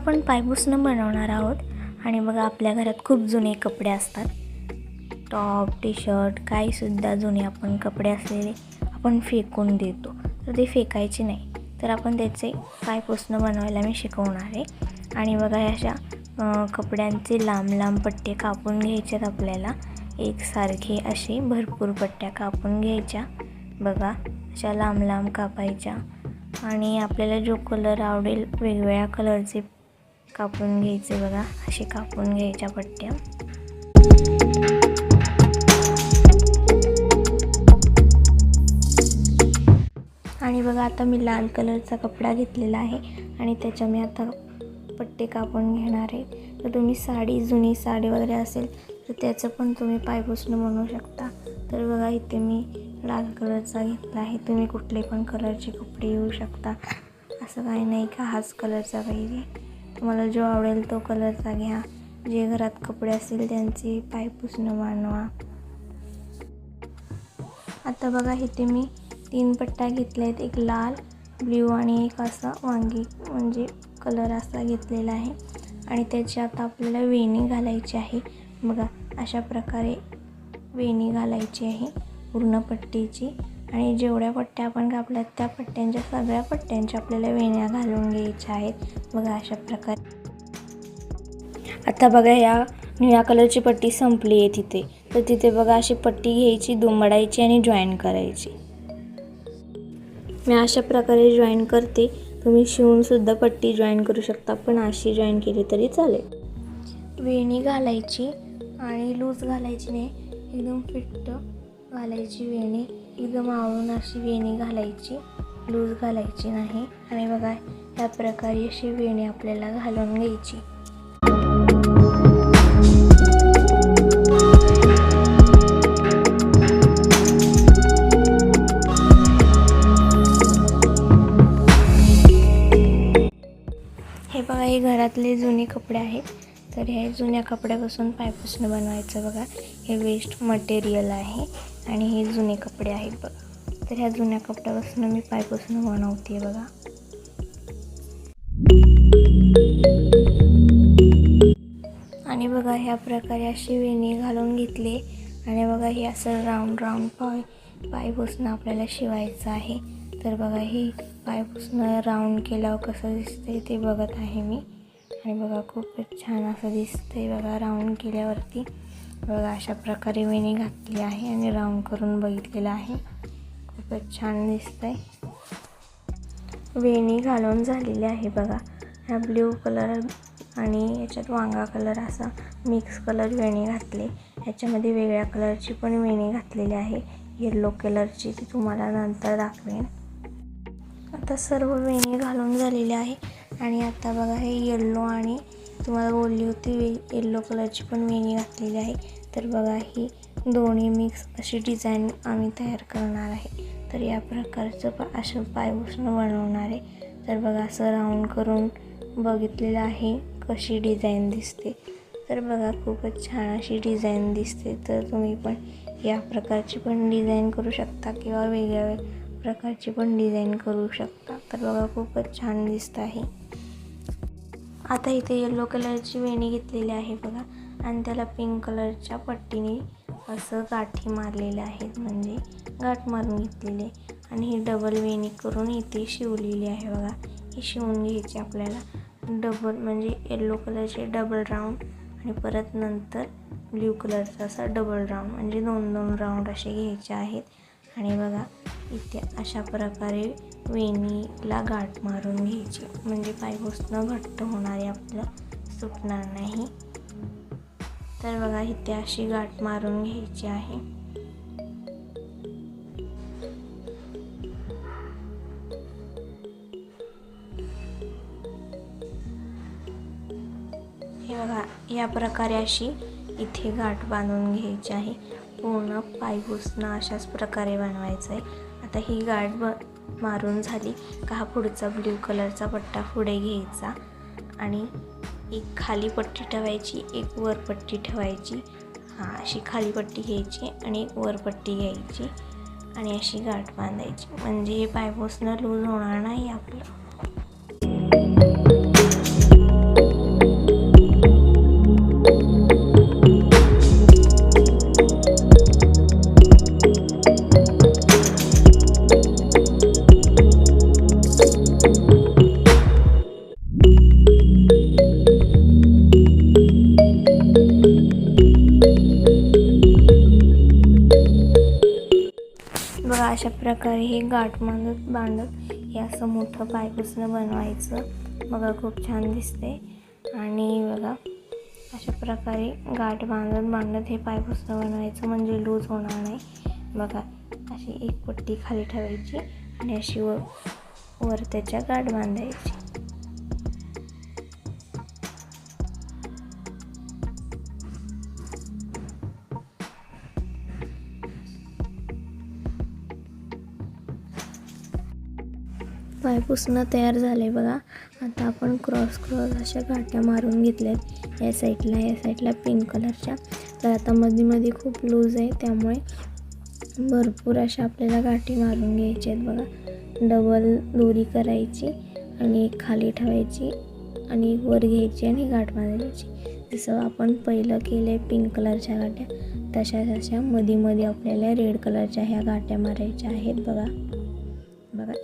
आपण पायपुसणं बनवणार आहोत. आणि बघा आपल्या घरात खूप जुने कपडे असतात. टॉप टी शर्ट काहीसुद्धा जुने आपण कपडे असलेले आपण फेकून देतो. तर ते फेकायचे नाही. तर आपण त्याचे पायपुसणं बनवायला मी शिकवणार आहे. आणि बघा अशा कपड्यांचे लांब लांब पट्टे कापून घ्यायच्यात आपल्याला. एकसारखे असे भरपूर पट्ट्या कापून घ्यायच्या. बघा अशा लांब लांब कापायच्या. आणि आपल्याला जो कलर आवडेल वेगवेगळ्या कलरचे कापून घ्यायचे बघा असे कापून घ्यायच्या पट्ट्या. आणि बघा आता मी लाल कलरचा कपडा घेतलेला आहे आणि त्याच्या मी आता पट्टे कापून घेणार आहे. तर तुम्ही साडी जुनी साडी वगैरे असेल तर त्याचं पण तुम्ही पायपुसणं बनवू शकता. तर बघा इथे मी लाल कलरचा घेतला आहे. तुम्ही कुठले पण कलरचे कपडे घेऊ शकता. असं काही नाही का हाच कलरचा पाहिजे. तुम्हाला जो आवडेल तो कलरचा घ्या. जे घरात कपडे असतील त्यांचे पायपुसणं मानवा. आता बघा इथे मी तीन पट्ट्या घेतल्या आहेत एक लाल ब्ल्यू आणि एक असा वांगी. म्हणजे कलर असा घेतलेला आहे. आणि त्याची आता आपल्याला वेणी घालायची आहे. बघा अशा प्रकारे वेणी घालायची आहे. पूर्ण पट्टीची. आणि जेवढ्या पट्ट्या आपण कापल्यात त्या पट्ट्यांच्या सगळ्या पट्ट्यांच्या आपल्याला वेण्या घालून घ्यायच्या आहेत. बघा अशा प्रकारे. आता बघा या निळ्या कलरची पट्टी संपली आहे तिथे. तर तिथे बघा अशी पट्टी घ्यायची दुमडायची आणि जॉईन करायची. मी अशा प्रकारे जॉईन करते. तुम्ही शिवूनसुद्धा पट्टी जॉईन करू शकता पण अशी जॉईन केली तरी चालेल. वेणी घालायची आणि लूज घालायची नाही. एकदम फिट्ट घालायची वेणी. एकदम आवळून अशी वेणी घालायची लूज घालायची नाही. आणि बघा या प्रकारे अशी वेणी आपल्याला घालून घ्यायची. हे बघा हे घरातले जुने कपडे आहेत. तर हे जुन्या कपड्यापासून पायपासून बनवायचं बघा. हे वेस्ट मटेरियल आहे. आणि हे जुने कपडे आहेत बघा. तर ह्या जुन्या कपड्यापासून मी पायपासून बनवते बघा. आणि बघा ह्या प्रकारे अशी वेणी घालून घेतली. आणि बघा हे असं राऊंड राऊंड पाय पाय आपल्याला शिवायचं आहे. तर बघा हे पाय राऊंड केल्यावर कसं दिसतंय ते बघत आहे मी. आणि बघा खूपच छान असं दिसतंय बघा राऊंड केल्यावरती. बघा अशा प्रकारे वेणी घातली आहे आणि राऊंड करून बघितलेलं आहे. खूपच छान दिसतंय. वेणी घालून झालेली आहे बघा. ह्या ब्ल्यू कलर आणि याच्यात वांगा कलर असा मिक्स कलर वेणी घातले. ह्याच्यामध्ये वेगळ्या कलरची पण वेणी घातलेली आहे. येल्लो कलरची ती तुम्हाला नंतर दाखवेन. आता सर्व वेणी घालून झालेली आहे. आणि आता बघा हे येल्लो आणि तुम्हाला बोलली होती वे येल्लो कलरची पण वेणी घातलेली आहे. तर बघा ही दोन्ही मिक्स अशी डिझाईन आम्ही तयार करणार आहे. तर या प्रकारचं पा असं पायभूषण बनवणार आहे. तर बघा असं राऊंड करून बघितलेलं आहे कशी डिझाईन दिसते. तर बघा खूपच छान अशी डिझाईन दिसते. तर तुम्ही पण या प्रकारची पण डिझाईन करू शकता किंवा वेगळ्या वेगळ्या प्रकारची पण डिझाईन करू शकता. तर बघा खूपच छान दिसत आहे. आता इथे येल्लो कलरची वेणी घेतलेली आहे बघा. आणि त्याला पिंक कलरच्या पट्टीने असं गाठी मारलेल्या आहेत. म्हणजे गाठ मारून घेतलेली आहे. आणि ही डबल वेणी करून इथे शिवलेली आहे बघा. ही शिवून घ्यायची आपल्याला. डबल म्हणजे येल्लो कलरचे डबल राऊंड आणि परत नंतर ब्ल्यू कलरचा असा डबल राऊंड म्हणजे दोन दोन राऊंड असे घ्यायचे आहेत. आणि बघा इथे अशा प्रकारे वेणीला गाठ मारून घ्यायची. म्हणजे पायपुसणं घट्ट होणारे आपलं सुटणार नाही. तर बघा इथे अशी गाठ मारून घ्यायची आहे. हे बघा या प्रकारे अशी इथे गाठ बांधून घ्यायची आहे. पूर्ण पायपुसणं अशाच प्रकारे बनवायचं आहे. आता ही गाठ ब मारून झाली का हा पुढचा ब्ल्यू कलरचा पट्टा पुढे घ्यायचा आणि एक खाली पट्टी ठेवायची एक वर पट्टी ठेवायची. हां अशी खाली पट्टी घ्यायची आणि एक वर पट्टी घ्यायची आणि अशी गाठ बांधायची. म्हणजे हे पायपुसणं लूज होणार नाही आपलं. प्रकारे हे गाठ बांधत बांधत हे असं मोठं पायपुसणं बनवायचं. बघा खूप छान दिसते आणि बघा अशा प्रकारे गाठ बांधत बांधत हे पायपुसणं बनवायचं. म्हणजे लूज होणार नाही. बघा अशी एक पट्टी खाली ठेवायची आणि अशी व वर त्याच्या गाठ बांधायची. पायपुसणं तयार झालं आहे बघा. आता आपण क्रॉस क्रॉस अशा गाठ्या मारून घेतल्यात. या साईडला या साईडला पिंक कलरच्या तर आता मध्ये मध्ये खूप लूज आहे त्यामुळे भरपूर अशा आपल्याला गाठी मारून घ्यायच्या आहेत बघा. डबल दोरी करायची आणि एक खाली ठेवायची आणि एक वर घ्यायची आणि गाठ बांधायची. जसं आपण पहिलं केलं आहे पिंक कलरच्या गाठ्या तशा तशा मध्ये मध्ये आपल्याला रेड कलरच्या ह्या गाठ्या मारायच्या आहेत बघा.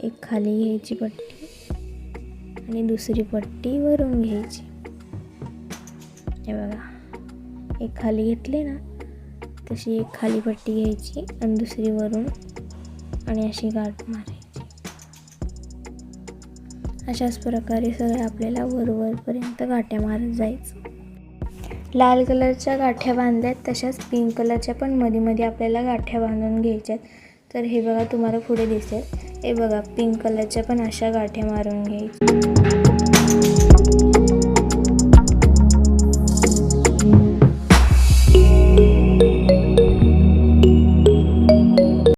एक खाली घ्यायची पट्टी आणि दुसरी पट्टी वरून घ्यायची. हे बघा. एक खाली घेतली ना तशी एक खाली पट्टी घ्यायची आणि दुसरी वरून आणि अशी गाठ मारायची. अशाच प्रकारे सगळं आपल्याला वरवरपर्यंत गाठ्या मारत जायचं. लाल कलरच्या गाठ्या बांधल्यात तशाच पिंक कलरच्या पण मध्ये मध्ये आपल्याला गाठ्या बांधून घ्यायच्यात. तर हे बघा तुम्हाला पुढे दिसेल. हे बघा पिंक कलरच्या पण अशा गाठ्या मारून घ्यायच्या.